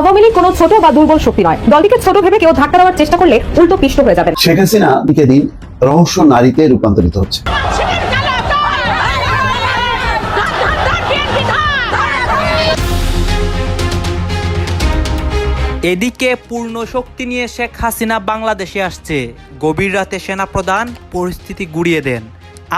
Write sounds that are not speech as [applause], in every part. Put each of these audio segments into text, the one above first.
আওয়ামী লীগ কোনো ছোট বা দুর্বল শক্তি নয়। দলটিকে ছোট ভেবে কেউ ধাক্কা দেওয়ার চেষ্টা করলে উল্টো পিষ্ট হয়ে যাবেন। শেখ হাসিনা দিকে দিন রহস্য নারীতে রূপান্তরিত হচ্ছে। এদিকে পূর্ণ শক্তি নিয়ে শেখ হাসিনা বাংলাদেশে আসছে। গভীর রাতে সেনাপ্রধান পরিস্থিতি গুড়িয়ে দেন।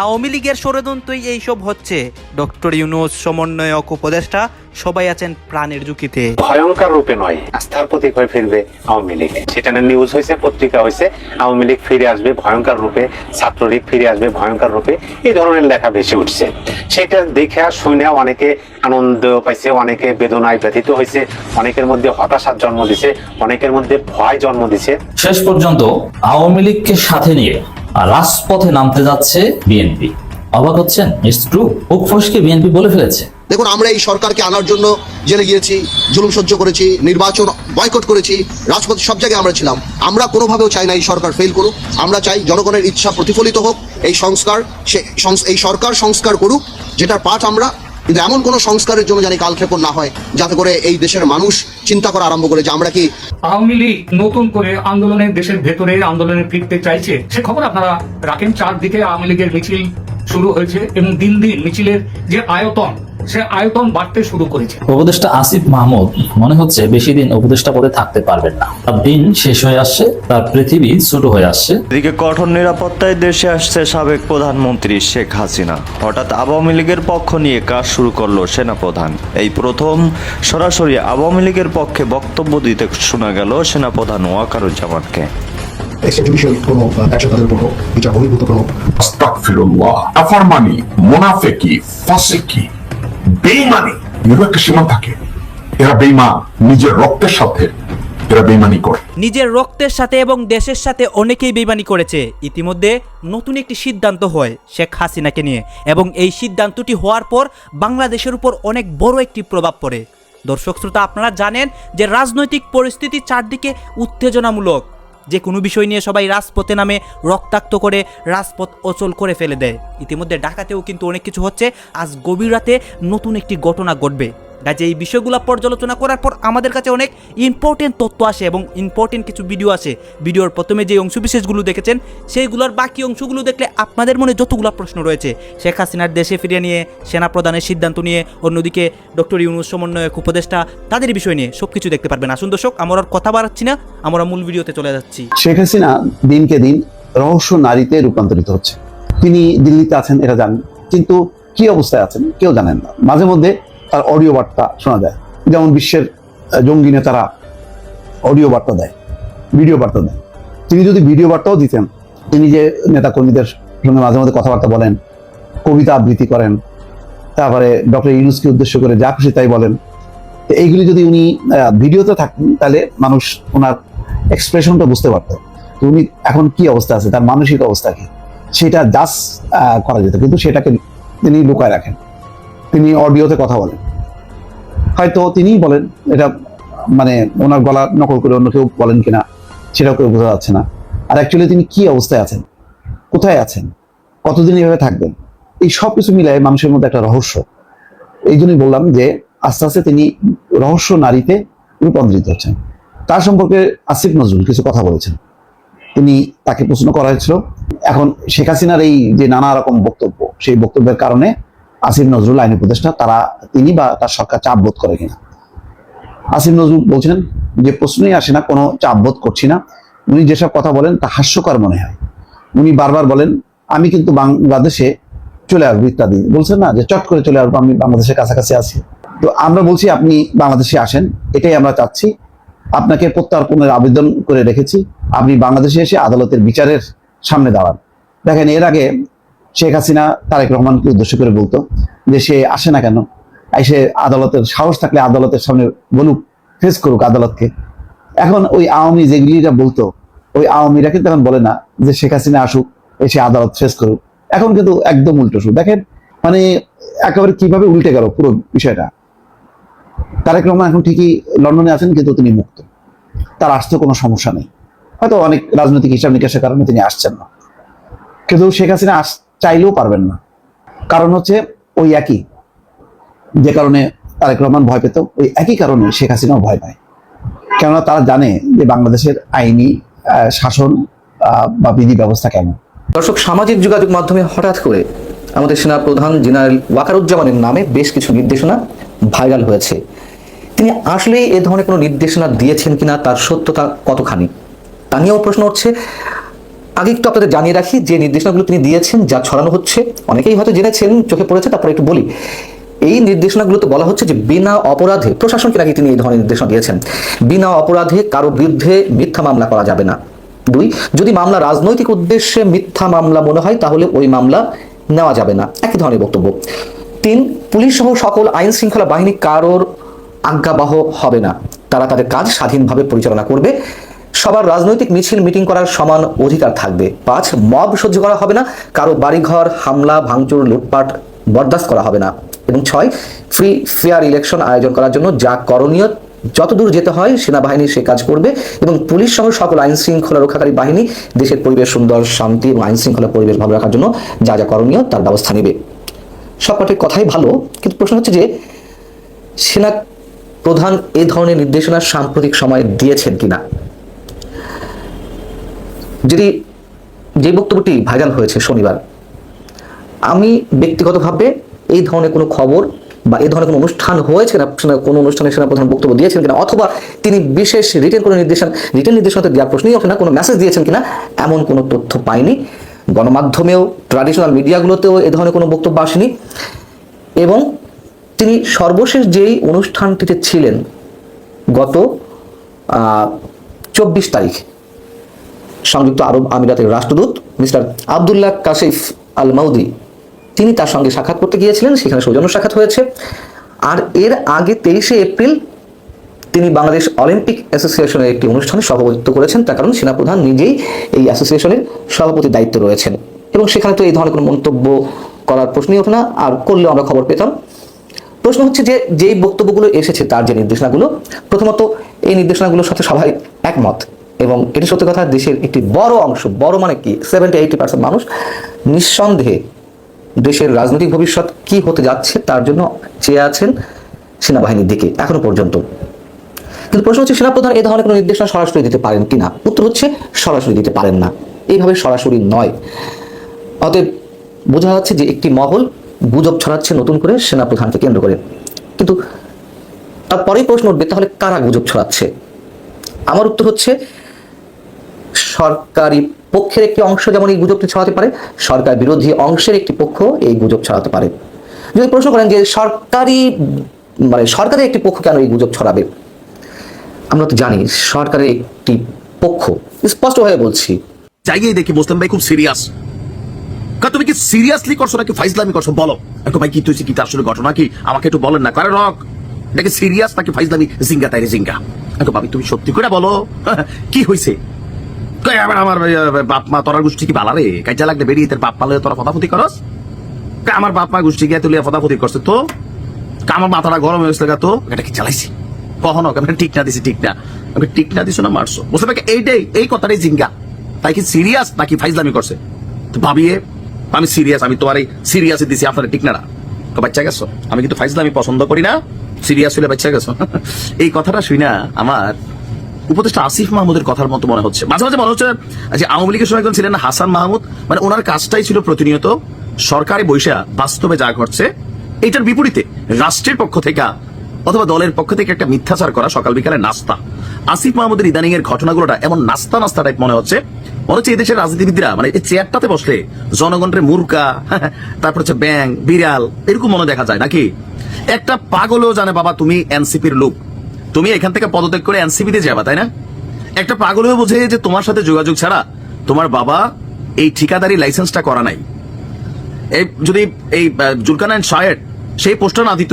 আওয়ামী লীগের ষড়যন্ত্রই এইসব হচ্ছে। ডক্টর ইউনুস সমন্বয়ক উপদেষ্টা সবাই আছেন প্রাণের ঝুঁকিতে। ভয়ঙ্কর রূপে নয় আস্থার প্রতীক হয়ে ফিরবে আওয়ামী লীগ। সেটা নিউজ হয়েছে পত্রিকা হয়েছে আওয়ামী লীগ ফিরে আসবে ভয়ঙ্কর রূপে ছাত্রলীগ ফিরে আসবে ভয়ঙ্কর রূপে এই ধরনের লেখা ভেসে উঠছে। সেটা দেখে আর শুনে অনেকে আনন্দ পাইছে অনেকে বেদনায় ব্যথিত হয়েছে অনেকের মধ্যে হতাশার জন্ম দিছে অনেকের মধ্যে ভয় জন্ম দিছে। শেষ পর্যন্ত আওয়ামী লীগকে সাথে নিয়ে রাজপথে নামতে যাচ্ছে বিএনপি অবাক হচ্ছেন? ইটস ট্রু বিএনপি বলে ফেলেছে। দেখুন, আমরা এই সরকারকে আনার জন্য জেলে গিয়েছি, জুলুম সহ্য করেছি, নির্বাচন বয়কট করেছি, রাজপথ সব জায়গায় আমরা ছিলাম। আমরা কোনোভাবেও চাই না এই সরকার ফেল করুক। আমরা চাই জনগণের ইচ্ছা প্রতিফলিত হোক। এই সংস্কার সে এই সরকার সংস্কার করুক, যেটার পাঠ আমরা কিন্তু এমন কোনো সংস্কারের জন্য জানি কালক্ষেপণ না হয়, যাতে করে এই দেশের মানুষ চিন্তা করা আরম্ভ করে যে আমরা কি আওয়ামী লীগ নতুন করে আন্দোলনের দেশের ভেতরে আন্দোলনে ফিরতে চাইছে। সে খবর আপনারা রাখেন, চারদিকে আওয়ামী লীগের মিছিল শুরু হয়েছে এবং দিন দিন মিছিলের যে আয়তন সে আয়তন বাড়তে শুরু করেছে। উপদেষ্টা আসিফ মাহমুদ মনে হচ্ছে বেশি দিন উপদেষ্টা পদে থাকতে পারবেন না। তার দিন শেষ হয়ে আসছে তার পৃথিবী ছোট হয়ে আসছে। এদিকে কঠোর নিরাপত্তায় দেশে আসছে সাবেক প্রধানমন্ত্রী শেখ হাসিনা। হঠাৎ আওয়ামী লীগের পক্ষ নিয়ে কাজ শুরু করল সেনাপ্রধান। এই প্রথম সরাসরি আওয়ামী লীগের পক্ষে বক্তব্য দিতে শোনা গেল সেনাপ্রধান ওয়াকারুজ্জামানকে। এক্সট্রাজুডিশিয়াল কোনো অ্যাকশন তাদের কোনো বিচার বহির্ভূত কোনো আস্তাগফিরুল্লাহ আফারমানি মুনাফেকি ফাসিকি। বেঈমানি এর একটা সীমা থাকে। এরা বেঈমান নিজের রক্তের সাথে নিজের রক্তের সাথে এবং দেশের সাথে অনেকেই বেইমানি করেছে। ইতিমধ্যে নতুন একটি সিদ্ধান্ত হয় শেখ হাসিনাকে নিয়ে। এবং এই সিদ্ধান্তটি হওয়ার পর বাংলাদেশের উপর অনেক বড় একটি প্রভাব পড়ে। দর্শক শ্রোতা, আপনারা জানেন যে রাজনৈতিক পরিস্থিতি চারদিকে উত্তেজনামূলক। যে কোনো বিষয় নিয়ে সবাই রাজপথে নামে রক্তাক্ত করে রাজপথ অচল করে ফেলে দেয়। ইতিমধ্যে ঢাকাতেও কিন্তু অনেক কিছু হচ্ছে। আজ গভীর রাতে নতুন একটি ঘটনা ঘটবে। কাজে এই বিষয়গুলো পর্যালোচনা করার পর আমাদের কাছে অনেক ইম্পর্টেন্ট তথ্য আসে এবং ইম্পর্টেন্ট কিছু ভিডিও আসে। ভিডিওর প্রথমে যে অংশ অংশবিশেষগুলো দেখেছেন, সেইগুলোর বাকি অংশগুলো দেখলে আপনাদের মনে যতগুলো প্রশ্ন রয়েছে, শেখ হাসিনার দেশে ফিরিয়ে নিয়ে, সেনা প্রদানের সিদ্ধান্ত নিয়ে, অন্যদিকে ডক্টর ইউনুস সমন্বয়ক, উপদেষ্টা, তাদের বিষয় নিয়ে সব কিছু দেখতে পারবেন। আসুন দর্শক, আমরা আর কথা বাড়াচ্ছি না, আমরা মূল ভিডিওতে চলে যাচ্ছি। শেখ হাসিনা দিনকে দিন রহস্য নারীতে রূপান্তরিত হচ্ছে। তিনি দিল্লিতে আছেন, এটা জানেন, কিন্তু কি অবস্থায় আছেন কেউ জানেন না। মাঝে মধ্যে তার অডিও বার্তা শোনা যায়। যেমন বিশ্বের জঙ্গি নেতারা অডিও বার্তা দেয় ভিডিও বার্তা দেয়। তিনি যদি ভিডিও বার্তাও দিতেন, তিনি যে নেতা কর্মীদের সঙ্গে মাঝে মধ্যে কথাবার্তা বলেন, কবিতা আবৃত্তি করেন, তারপরে ডক্টর ইউনুসকে উদ্দেশ্য করে যা খুশি তাই বলেন এইগুলি যদি উনি ভিডিওতে থাকতেন, তাহলে মানুষ ওনার এক্সপ্রেশনটা বুঝতে পারতো তো উনি এখন কি অবস্থা আছে, তার মানসিক অবস্থা কি। সেটা জাস্ট করা যেত, কিন্তু সেটাকে তিনি লুকায় রাখেন। তিনি অডিওতে কথা বলেন। হয়তো তিনিই বলেন, এটা মানে ওনার গলা নকল করে অন্য কেউ বলেন কিনা, সেটাও কেউ বোঝা যাচ্ছে না। আর অ্যাকচুয়ালি তিনি কি অবস্থায় আছেন? কোথায় আছেন? কতদিন এভাবে থাকবেন? এই সব কিছু মিলায় মানুষের মধ্যে একটা রহস্য। এই জন্যই বললাম যে আস্তে আস্তে তিনি রহস্য নারীতে রূপান্তরিত হচ্ছেন। তার সম্পর্কে আসিফ নজরুল কিছু কথা বলেছেন। তিনি তাকে প্রশ্ন করা হয়েছিল। এখন শেখ হাসিনার এই যে নানা রকম বক্তব্য, সেই বক্তব্যের কারণে আসিফ নজরুল আইন উপদেষ্টা তারা, তিনি বা তার সরকার চাপ বোধ করে কিনা? আসিফ নজরুল বলছেন যে প্রশ্নই আসে না, কোনো চাপ বোধ করছি না। উনি যেসব কথা বলেন, তা হাস্যকর মনে হয়। উনি বারবার বলেন, আমি কিন্তু বাংলাদেশে চলে আসব, ইত্যাদি। বলছেন না যে, চট করে চলে আসব, আমি বাংলাদেশের কাছাকাছি আছি। তো আমরা বলছি, আপনি বাংলাদেশে আসেন, এটাই আমরা চাচ্ছি। আপনাকে প্রত্যার্পণের আবেদন করে রেখেছি। আপনি বাংলাদেশে এসে আদালতের বিচারের সামনে দাঁড়ান। দেখেন, এর আগে শেখ হাসিনা, তারেক রহমানকে উদ্দেশ্য করে বলতো যে সে আসে না কেন? এসে আদালতের সাহস থাকলে আদালতের সামনে বলুক, ফেস করুক আদালতকে। এখন ওই আওয়ামী যেগুলিরা বলতো, ওই আওয়ামীরা কিন্তু এখন বলে না যে শেখ হাসিনা আসুক, এসে আদালত ফেস করুক। এখন কিন্তু একদম উল্টো শুরু দেখেন মানে একেবারে কীভাবে উল্টে গেল পুরো বিষয়টা। তারেক রহমান এখন ঠিকই লন্ডনে আছেন, কিন্তু তিনি মুক্ত। তার আসতে কোনো সমস্যা নেই। হয়তো অনেক রাজনৈতিক হিসাব নিকাশের কারণে তিনি আসছেন না। কিন্তু শেখ হাসিনা আস চাইলেও পারবেন না। কারণ হচ্ছে ওই একই। যে কারণে তারেক রহমান ভয় পেত, ওই একই কারণে শেখ হাসিনাও ভয় পায়। কেননা তারা জানে যে বাংলাদেশের আইনি শাসন বা বিধি ব্যবস্থা কেমন। দর্শক, সামাজিক যোগাযোগ মাধ্যমে হঠাৎ করে আমাদের সেনা প্রধান জেনারেল ওয়াকারুজ্জামানের নামে বেশ কিছু নির্দেশনা ভাইরাল হয়েছে। তিনি আসলে এ ধরনের কোনো নির্দেশনা দিয়েছেন কিনা, তার সত্যতা কতখানি? তা নিয়েও প্রশ্ন হচ্ছে আগে একটু আপনাদের জানিয়ে রাখি, যে নির্দেশনাগুলো তিনি দিয়েছেন, যা ছড়ানো হচ্ছে, অনেকেই হয়তো জেনেছেন, চোখে পড়েছে, তারপরে একটু বলি। এই নির্দেশনাগুলোতে বলা হচ্ছে যে বিনা অপরাধে, প্রশাসনকে নাকি তিনি এই ধরনের নির্দেশনা দিয়েছেন, বিনা অপরাধে কারও বিরুদ্ধে মিথ্যা মামলা করা যাবে না। দুই, যদি মামলা রাজনৈতিক উদ্দেশ্যে মিথ্যা মামলা মনে হয়, তাহলে ওই মামলা নেওয়া যাবে না। একই ধরনের বক্তব্য। তিন, পুলিশ সহ সকল আইন শৃঙ্খলা বাহিনী কারোর আজ্ঞাবাহ হবে না। তারা তাদের কাজ স্বাধীনভাবে পরিচালনা করবে। সবার রাজনৈতিক মিছিল মিটিং করার সমান অধিকার থাকবে। পাঁচ, মব সহ্য করা হবে না। কারও বাড়িঘর, হামলা, ভাঙচুর, লুটপাট বরদাস্ত করা হবে না। এবং ছয়, ফ্রি, ফেয়ার ইলেকশন আয়োজন করার জন্য যা করণীয়, যতদূর যেতে হয় সেনাবাহিনী সে কাজ করবে এবং পুলিশ সহ সকল আইন শৃঙ্খলা রক্ষাকারী বাহিনী, দেশের পরিবেশ সুন্দর, শান্তি এবং আইন শৃঙ্খলা পরিবেশ ভালো রাখার জন্য যা যা করণীয় তার ব্যবস্থা নেবে। সবকটি কথাই ভালো, কিন্তু প্রশ্ন হচ্ছে যে, সেনা প্রধান এ ধরনের নির্দেশনা সাম্প্রতিক সময়ে দিয়েছেন কিনা? যদি যে বক্তব্যটি ভাইরাল হয়েছে শনিবার, আমি ব্যক্তিগতভাবে এই ধরনের কোনো খবর বা এই ধরনের কোনো অনুষ্ঠান হয়েছে না কোনো অনুষ্ঠানে সেনাপ্রধান বক্তব্য দিয়েছেন কিনা, অথবা তিনি বিশেষ রিটেন কোনো নির্দেশন রিটেন নির্দেশনাতে দেওয়ার প্রশ্নই ওঠে না, কোনো মেসেজ দিয়েছেন কিনা, এমন কোনো তথ্য পাইনি। গণমাধ্যমেও ট্রাডিশনাল মিডিয়াগুলোতেও এ ধরনের কোনো বক্তব্য আসেনি। এবং তিনি সর্বশেষ যেই অনুষ্ঠানটিতে ছিলেন গত চব্বিশ তারিখ সংযুক্ত আরব আমিরাতের রাষ্ট্রদূত, মিস্টার আবদুল্লাহ কাশিফ আল মাউদি তিনি তার সঙ্গে সাক্ষাৎ করতে গিয়েছিলেন, সেখানে সৌজন্য সাক্ষাৎ হয়েছে। আর এর আগে তেইশে এপ্রিল তিনি বাংলাদেশ অলিম্পিক অ্যাসোসিয়েশনের একটি অনুষ্ঠানে সভাপতিত্ব করেছেন। তার কারণ সেনাপ্রধান নিজেই এই অ্যাসোসিয়েশনের সভাপতির দায়িত্ব রয়েছেন। এবং সেখানে তো এই ধরনের কোনো মন্তব্য করার প্রশ্নই ওঠে না, আর করলেও আমরা খবর পেতাম। প্রশ্ন হচ্ছে যে, যেই বক্তব্যগুলো এসেছে তার যে নির্দেশনাগুলো, প্রথমত এই নির্দেশনাগুলোর সাথে সবাই একমত। এবং এটি সত্যি কথা, দেশের একটি বড় অংশ, বড় মানে কি সেভেন্টি এইটি পার্সেন্ট মানুষ নিঃসন্দেহে দেশের রাজনৈতিক ভবিষ্যৎ কি হতে যাচ্ছে তার জন্য চেয়ে আছেন সেনাবাহিনীর দিকে এখনও পর্যন্ত। কিন্তু প্রশ্ন হচ্ছে, সেনাপ্রধান এই ধরনের কোনো নির্দেশনা সরাসরি দিতে পারেন কিনা? উত্তর হচ্ছে, সরাসরি দিতে পারেন না। এইভাবে সরাসরি নয়। অতএব বোঝা যাচ্ছে যে একটি মহল গুজব ছড়াচ্ছে নতুন করে সেনাপ্রধানকে কেন্দ্র করে। কিন্তু তারপরেই প্রশ্ন উঠবে, তাহলে কারা গুজব ছড়াচ্ছে? আমার উত্তর হচ্ছে সরকারি পক্ষের একটি অংশ যেমন এই গুজবটি ছড়াতে পারে, সরকার বিরোধী অংশের একটি পক্ষ এই গুজব ছড়াতে পারে। যদি প্রশ্ন করেন যে সরকারি মানে সরকারের একটি পক্ষ কেন এই গুজব ছড়াবে? আমরা তো জানি সরকারের একটি পক্ষ। স্পষ্টভাবে বলছি। জায়গায় দেখি মুসলিম ভাই খুব সিরিয়াস তুমি কি সিরিয়াসলি করছ নাকি ফাইজলামি করছ? বলো। একটু ভাই কি তুই কি তার আসলে ঘটনা কি? আমাকে একটু বলেন না। কারণ রক? নাকি সিরিয়াস নাকি ফাইজলামি? জিঙ্গা তাইরে জিঙ্গা। একটু ভাবি তুমি সত্যি করে বলো। [laughs] কি হইছে? আমার বাপ মা তোরার গোষ্ঠী কি বালা রে? কাজা লাগলে বেরিয়ে তোর বাপ পালে তোরা ফতাফতি করস? আমার বাপ মা গোষ্ঠী গিয়ে তুলিয়া ফতাফতি করছে তো? আমার মাথাটা গরম হয়েছে তো? এটা কি চালাইছি কখনো আমি ঠিক না দিছি, ঠিক না। আমি ঠিক না দিছো না মারছো? বুঝতে পারি এইটাই, এই কথাটাই জিঙ্গা। তাই কি সিরিয়াস নাকি ফাইজলামি করছে? তো ভাবিয়ে, আমি সিরিয়াস আমি তোমার এই সিরিয়াসে দিছি, আপনার ঠিক না তো বাচ্চা গেছো? আমি কিন্তু ফাইজলামি পছন্দ করি না। সিরিয়াস হলে বাচ্চা গেছো। এই কথাটা শুই না আমার উপদেষ্টা আসিফ মাহমুদের কথার মতো মনে হচ্ছে। মাঝে মাঝে মনে হচ্ছে যে আওয়ামী লীগের সময় ছিলেন হাসান মাহমুদ মানে ওনার কাজটাই ছিল প্রতিনিয়ত সরকারি বৈশা বাস্তবে যা ঘটছে এটার বিপরীতে রাষ্ট্রের পক্ষ থেকে অথবা দলের পক্ষ থেকে একটা মিথ্যাচার করা সকাল বিকালে নাস্তা। আসিফ মাহমুদের ইদানিং এর ঘটনাগুলোটা এমন নাস্তা নাস্তা টাইপ মনে হচ্ছে মনে হচ্ছে এদেশের রাজনীতিবিদরা মানে এই চেয়ারটাতে বসলে জনগণের মুরকা [laughs] তারপর হচ্ছে ব্যাং বিড়াল, এরকম মনে দেখা যায় নাকি? একটা পাগলও জানে, বাবা, তুমি এনসিপির লোক। তুমি এখান থেকে পদত্যাগ করে এনসিপিতে যাবা তাই না? একটা পাগলও বোঝে যে তোমার সাথে যোগাযোগ ছাড়া তোমার বাবা এই ঠিকাদারি লাইসেন্সটা করা নাই। এই যদি এই আহ, জুলকানাইন শায়ের সেই পোস্টটা না দিত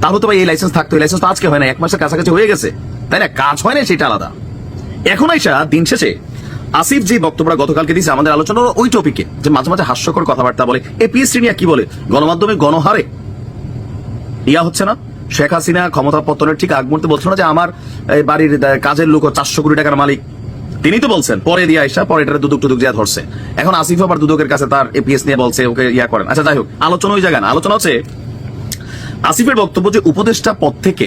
তাহলে তো ভাই এই লাইসেন্স থাকতো লাইসেন্স তো আজকে হয় না এক মাসের কাছাকাছি হয়ে গেছে তাই না? কাজ হয় না সেটা আলাদা। এখন আইসা দিন শেষে আসিফ যে বক্তব্যটা গতকালকে দিয়েছে আমাদের আলোচনা ওই টপিকে যে মাঝে মাঝে হাস্যকর কথাবার্তা বলে। এ পিএসসি নিয়ে কি বলে? গণমাধ্যমে গণহারে। ইয়া হচ্ছে না? শেখ হাসিনা ক্ষমতা পতনের ঠিক আগ মুহূর্তে বলছিল না যে আমার বাড়ির কাজের লোক চারশো কোটি টাকার মালিক। তিনি তো বলছেন, পরে দিয়ে আইসা, পরে এটা দুদক টুদুক যা ধরছে। এখন আসিফ আবার দুদকের কাছে তার এপিএস নিয়ে বলছে, ওকে ইয়া করেন। আচ্ছা যাই হোক, আলোচনা ওই জায়গায় না, আলোচনা হচ্ছে আসিফের বক্তব্য যে উপদেষ্টা পদ থেকে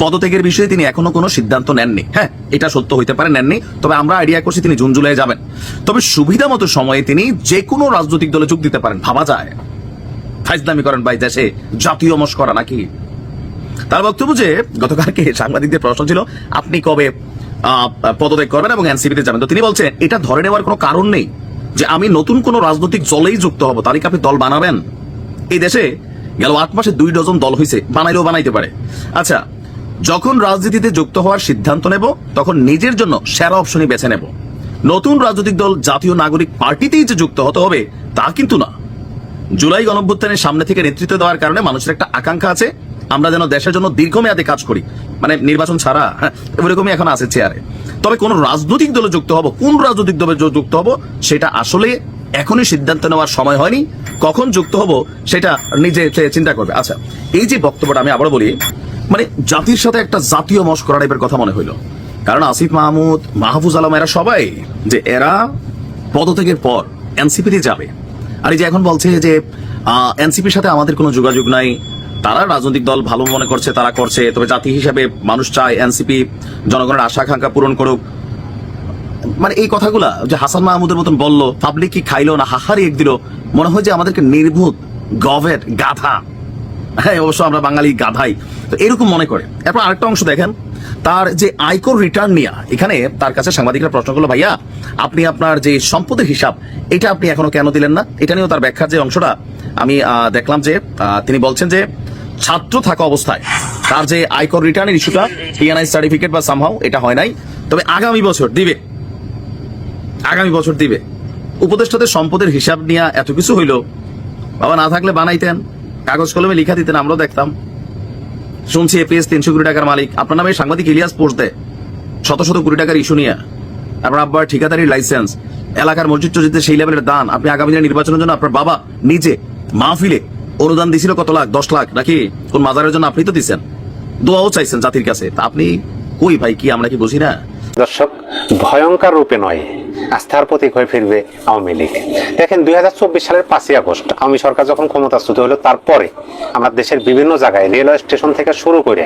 পদত্যাগের বিষয়ে তিনি এখনও কোনো সিদ্ধান্ত নেননি। হ্যাঁ এটা সত্য হইতে পারে, নেননি। তবে আমরা আইডিয়া করছি তিনি জুন জুলাই যাবেন। তবে সুবিধা মতো সময়ে তিনি যে কোনো রাজনৈতিক দলে যোগ দিতে পারেন, ভাবা যায়। ফাইজদামি করেন ভাই, দেশে জাতীয় মস্করা নাকি? তার বক্তব্য যে, গতকালকে সাংবাদিকদের প্রশ্ন ছিল, আপনি কবে পদত্যাগ করবেন এবং এনসিপিতে যাবেন। তো তিনি বলছেন, এটা ধরে নেওয়ার কোনো কারণ নেই যে আমি নতুন কোন রাজনৈতিক দলেই যুক্ত হব। তারই কি আপনি দল বানাবেন। এই দেশে গেল আট মাসে দুই ডজন দল হয়েছে বানাইলেও বানাইতে পারে। আচ্ছা যখন রাজনীতিতে যুক্ত হওয়ার সিদ্ধান্ত নেব, তখন নিজের জন্য সেরা অপশনই বেছে নেব। নতুন রাজনৈতিক দল জাতীয় নাগরিক পার্টিতেই যে যুক্ত হতে হবে, তা কিন্তু না। জুলাই গণঅভ্যুত্থানের সামনে থেকে নেতৃত্ব দেওয়ার কারণে মানুষের একটা আকাঙ্ক্ষা আছে। আমরা যেন দেশের জন্য দীর্ঘমেয়াদে কাজ করি। মানে নির্বাচন ছাড়া হ্যাঁ, ওরকমই এখন আছে চেয়ারে তবে কোন রাজনৈতিক দলে যুক্ত হব কোন রাজনৈতিক দলে যুক্ত হব সেটা আসলে এখনই সিদ্ধান্ত নেওয়ার সময় হয়নি। কখন যুক্ত হব সেটা নিজে চিন্তা করবে। আচ্ছা এই যে বক্তব্যটা আমি আবার বলি মানে জাতির সাথে একটা জাতীয় মস্করা টাইপের কথা মনে হইল। কারণ আসিফ মাহমুদ মাহফুজ আলম এরা সবাই যে এরা পদত্যাগের পর এনসিপিতে যাবে। আর এই যে এখন বলছে যে এনসিপির সাথে আমাদের কোনো যোগাযোগ নাই। তারা রাজনৈতিক দল ভালো মনে করছে, তারা করছে। তবে জাতি হিসাবে মানুষ চায় এনসিপি জনগণের আশা আকাঙ্ক্ষা পূরণ করুক। মানে এই কথাগুলা যে হাসান মাহমুদের মতন বলল পাবলিক কি খাইলো না হাহারি এক দিল, মনে হয় যে আমাদেরকে নির্ভূত গভের, গাধা। হ্যাঁ অবশ্য আমরা বাঙালি গাধাই। তো এরকম মনে করে। এরপর আরেকটা অংশ দেখেন। তার যে আয়কর রিটার্ন নিয়ে, এখানে তার কাছে সাংবাদিকরা প্রশ্ন করল, ভাইয়া, আপনি আপনার যে সম্পদের হিসাব, এটা আপনি এখনও কেন দিলেন না? এটা নিয়েও তার ব্যাখ্যার যে অংশটা আমি দেখলাম যে তিনি বলছেন যে, ছাত্র থাকা অবস্থায় তার যে আয়কর রিটার্নের ইস্যুটা টিএনআই সার্টিফিকেট বা সামহাও এটা হয় নাই। তবে আগামী বছর দিবে। আগামী বছর দিবে। উপদেষ্টাদের সম্পদের হিসাব নিয়ে এত কিছু হইল। বাবা না থাকলে বানাইতেন। কাগজ কলমে লিখা দিতেন, আমরাও দেখতাম। শুনছি এপিএস তিনশো কোটি টাকার মালিক। আপনার নামে সাংবাদিক ইলিয়াস পোস্ট দেয় শত শত কোটি টাকার ইস্যু নিয়ে। আপনার আব্বার ঠিকাদারি লাইসেন্স এলাকার মসজিদ টসজিদে সেই লেভেলের দান। আপনি আগামী দিনে নির্বাচনের জন্য আপনার বাবা নিজে মাহফিলে অনুদান দিছিল কত লাখ? দশ লাখ। নাকি কোন মাজারের জন্য আপনি তো দিচ্ছেন দোয়াও চাইছেন জাতির কাছে। তা আপনি কই ভাই? কি আমরা কি বুঝি না? দর্শক, ভয়ঙ্কর রূপে নয়। আস্থার প্রতীক হয়ে ফিরবে আওয়ামী লীগ। দেখেন, দুই হাজার চব্বিশ সালের পাঁচই আগস্ট, আওয়ামী সরকার যখন ক্ষমতাচ্যুত হলো, তারপরে আমরা দেশের বিভিন্ন জায়গায় রেলওয়ে স্টেশন থেকে শুরু করে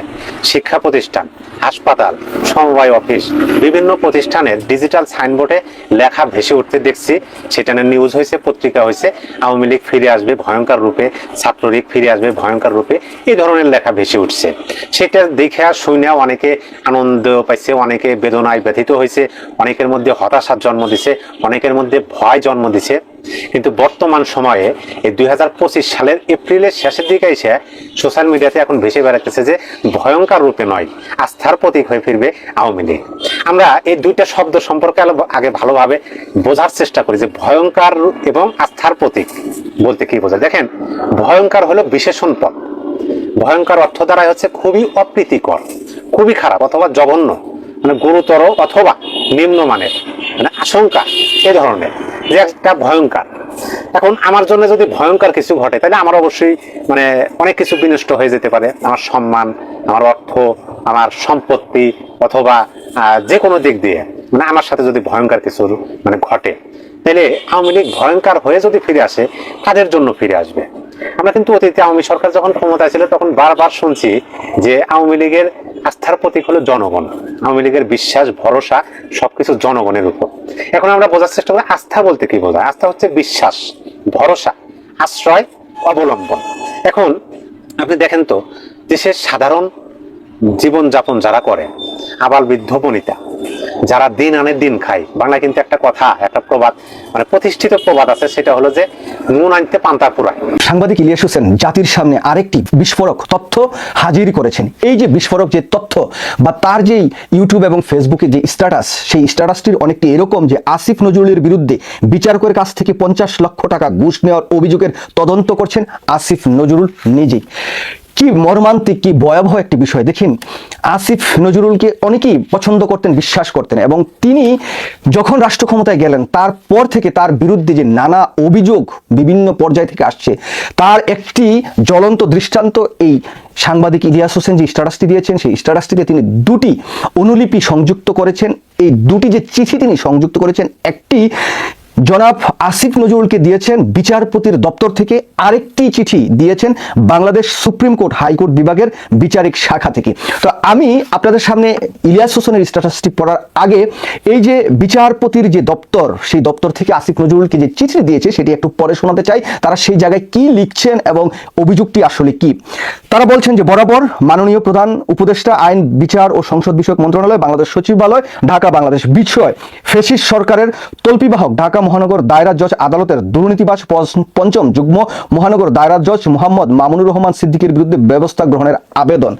শিক্ষা প্রতিষ্ঠান হাসপাতাল সমবায় অফিস, বিভিন্ন প্রতিষ্ঠানের ডিজিটাল সাইনবোর্ডে লেখা ভেসে উঠতে দেখছি। সেটা নিউজ হয়েছে, পত্রিকা হয়েছে। আওয়ামী লীগ ফিরে আসবে ভয়ঙ্কর রূপে, ছাত্রলীগ ফিরে আসবে ভয়ঙ্কর রূপে। এই ধরনের লেখা ভেসে উঠছে। সেটা দেখে আর শুনে অনেকে আনন্দ পাইছে, অনেকে বেদনায় ব্যথিত হয়েছে, অনেকের মধ্যে হতাশার জন্ম দিছে, অনেকের মধ্যে ভয় জন্ম দিছে। কিন্তু বর্তমান সময়ে এই দুই হাজার পঁচিশ সালের এপ্রিলের শেষের দিকে এসে সোশ্যাল মিডিয়াতে এখন ভেসে বেড়াতেছে যে ভয়ঙ্কর রূপে নয়, আস্থার প্রতীক হয়ে ফিরবে আওয়ামী লীগ। আমরা এই দুইটা শব্দ সম্পর্কে আগে ভালোভাবে বোঝার চেষ্টা করি যে ভয়ঙ্কর এবং আস্থার প্রতীক বলতে কি বোঝায়। দেখেন, ভয়ঙ্কর হলো বিশেষণ পদ ভয়ঙ্কর অর্থ দ্বারাই হচ্ছে খুবই অপ্রীতিকর, খুবই খারাপ অথবা জঘন্য মানে গুরুতর অথবা নিম্নমানের মানে আশঙ্কা, এ ধরনের। একটা ভয়ঙ্কর। এখন আমার জন্য যদি ভয়ঙ্কর কিছু ঘটে, তাহলে আমার অবশ্যই মানে অনেক কিছু বিনষ্ট হয়ে যেতে পারে। আমার সম্মান, আমার অর্থ, আমার সম্পত্তি অথবা যে কোনো দিক দিয়ে মানে আমার সাথে যদি ভয়ঙ্কর কিছু মানে ঘটে, তাহলে আওয়ামী লীগ ভয়ঙ্কর হয়ে যদি ফিরে আসে, তাদের জন্য ফিরে আসবে। আমরা কিন্তু অতীতে আওয়ামী সরকার যখন ক্ষমতায় ছিল, তখন বারবার শুনছি যে আওয়ামী লীগের আস্থার প্রতীক হলো জনগণ। আওয়ামী লীগের বিশ্বাস, ভরসা, সবকিছু জনগণের উপর। এখন আমরা বোঝার চেষ্টা করি আস্থা বলতে কি বোঝায়? আস্থা হচ্ছে বিশ্বাস, ভরসা, আশ্রয়, অবলম্বন। এখন আপনি দেখেন তো, দেশের সাধারণ জীবনযাপন যারা করে, আবাল বৃদ্ধ বনিতা যারা দিন আনে দিন খায়। বাংলা কিন্তু একটা কথা, একটা প্রবাদ মানে প্রতিষ্ঠিত প্রবাদ আছে, সেটা হলো যে নুন আনতে পান্তা পুরায়। সাংবাদিক ইলিয়াস হোসেন, জাতির সামনে আরেকটি বিস্ফোরক তথ্য হাজির করেছেন। এই যে বিস্ফোরক যে তথ্য বা তার যেই ইউটিউব এবং ফেসবুকে যে স্ট্যাটাস, সেই স্ট্যাটাসটির অনেকটি এরকম যে আসিফ নজরুলের বিরুদ্ধে বিচারকের কাছ থেকে পঞ্চাশ লক্ষ টাকা ঘুষ নেওয়ার অভিযোগের তদন্ত করছেন আসিফ নজরুল নিজেই। কি মর্মান্তিক, কি ভয়াবহ একটি বিষয়? দেখেন, আসিফ নজরুলকে অনেকেই পছন্দ করতেন, বিশ্বাস করতেন এবং তিনি যখন রাষ্ট্র ক্ষমতায় গেলেন, তারপর থেকে তার বিরুদ্ধে যে নানা অভিযোগ বিভিন্ন পর্যায় থেকে আসছে, তার একটি জ্বলন্ত দৃষ্টান্ত এই সাংবাদিক ইলিয়াস হোসেন যে স্ট্যাটাসটি দিয়েছেন, সেই স্ট্যাটাসটিতে তিনি দুটি অনুলিপি সংযুক্ত করেছেন। এই দুটি যে চিঠি তিনি সংযুক্ত করেছেন, একটি জনাব আসিফ নজরুলকে দিয়েছেন বিচারপতির দপ্তর থেকে আরেকটি চিঠি দিয়েছেন বাংলাদেশ সুপ্রিম কোর্ট হাইকোর্ট বিভাগের বিচারিক শাখা থেকে। তো আমি আপনাদের সামনে ইলিয়াস হোসেনের স্ট্যাটাসটি পড়ার আগে এই যে বিচারপতির যে দপ্তর, সেই দপ্তর থেকে আসিফ নজরুলকে যে চিঠি দিয়েছে, সেটি একটু পরে শোনাতে চাই। তারা সেই জায়গায় কি লিখছেন এবং অভিযোগটি আসলে কি? তারা বলছেন যে বরাবর মাননীয় প্রধান উপদেষ্টা, আইন, বিচার ও সংসদ বিষয়ক মন্ত্রণালয়, বাংলাদেশ সচিবালয় ঢাকা বাংলাদেশ বিষয় ফেসিস সরকারের তল্পিবাহক, ঢাকা মহানগর দায়রা জজ আদালতের দুর্নীতিবাজ পঞ্চ- পঞ্চম যুগ্ম মহানগর দায়রা জজ মোহাম্মদ মামুনুর রহমান সিদ্দিকের বিরুদ্ধে ব্যবস্থা গ্রহণের আবেদন।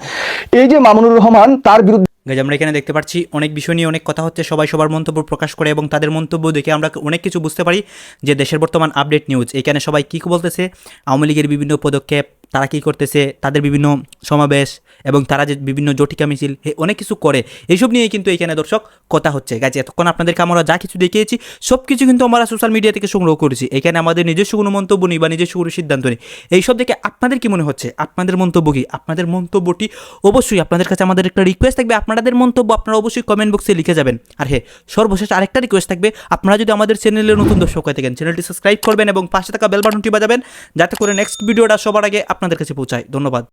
এই যে মামুনুর রহমান, তার বিরুদ্ধে গাইজ, আমরা এখানে দেখতে পাচ্ছি অনেক বিষয় নিয়ে অনেক কথা হচ্ছে, সবাই সবার মন্তব্য প্রকাশ করে এবং তাদের মন্তব্য দেখে আমরা অনেক কিছু বুঝতে পারি যে দেশের বর্তমান আপডেট নিউজ এখানে সবাই কী বলতেছে? আওয়ামী লীগের বিভিন্ন পদক্ষেপ তারা কি করতেছে? তাদের বিভিন্ন সমাবেশ এবং তারা যে বিভিন্ন জটিকা মিছিল অনেক কিছু করে, এইসব নিয়ে কিন্তু এখানে দর্শক কথা হচ্ছে। গাছে এতক্ষণ আপনাদেরকে আমরা যা কিছু দেখিয়েছি সব কিছু কিন্তু আমরা সোশ্যাল মিডিয়া থেকে সংগ্রহ করেছি। এখানে আমাদের নিজস্ব কোনো মন্তব্য নেই বা নিজস্ব কোনো সিদ্ধান্ত নেই। এইসব দেখে আপনাদের কি মনে হচ্ছে? আপনাদের মন্তব্য কি? আপনাদের মন্তব্যটি অবশ্যই আপনাদের কাছে আমাদের একটা রিকোয়েস্ট থাকবে। আপনাদের মন্তব্য আপনারা অবশ্যই কমেন্ট বক্সে লিখে যাবেন। আর হ্যাঁ সর্বশেষ আরেকটা রিকোয়েস্ট থাকবে। আপনারা যদি আমাদের চ্যানেলে নতুন দর্শক হয়ে থাকেন চ্যানেলটি সাবস্ক্রাইব করবেন এবং পাশে থাকা বেল বাটনটি বাজাবেন, যাতে করে নেক্সট ভিডিওটা সবার আগে আপনাদের কাছে পৌঁছায়। ধন্যবাদ।